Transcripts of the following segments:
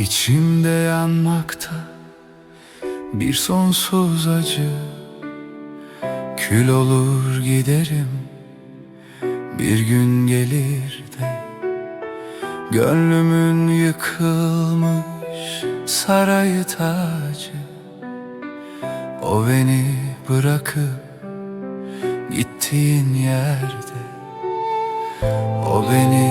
İçimde yanmakta bir sonsuz acı. Kül olur giderim bir gün gelir de Gönlümün yıkılmış sarayı tacı. O beni bırakıp gittiğin yerde O beni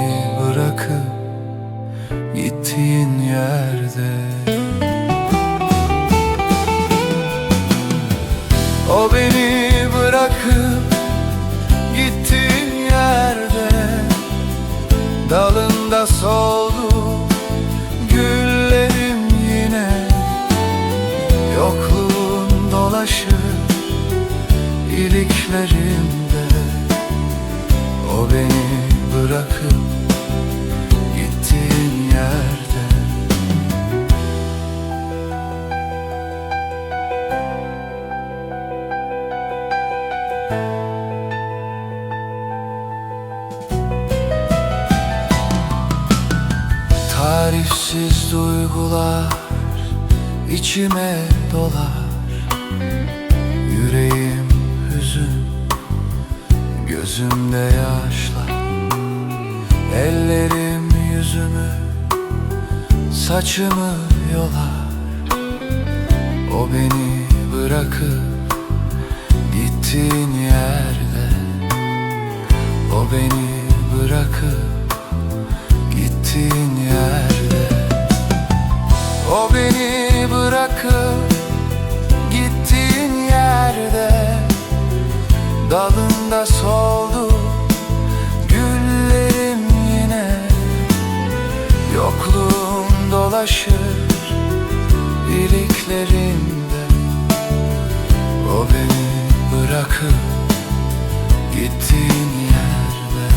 dolaşır iliklerimde. O beni bırakıp gittiğin yerde. Tarifsiz duygular içime dolar Yüreğim hüzün, gözümde yaşlar Ellerim yüzümü, saçımı yolar. O beni bırakıp gittiğin yerde. O beni bırakıp gittiğin yerde. O beni dolaşır iliklerimde O beni bırakıp gittiğin yerde.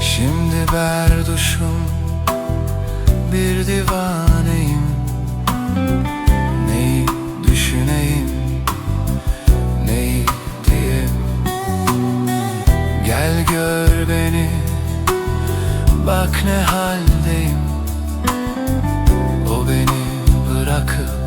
Şimdi berduşum bir divaneyim Bak ne haldeyim. O beni bırakıp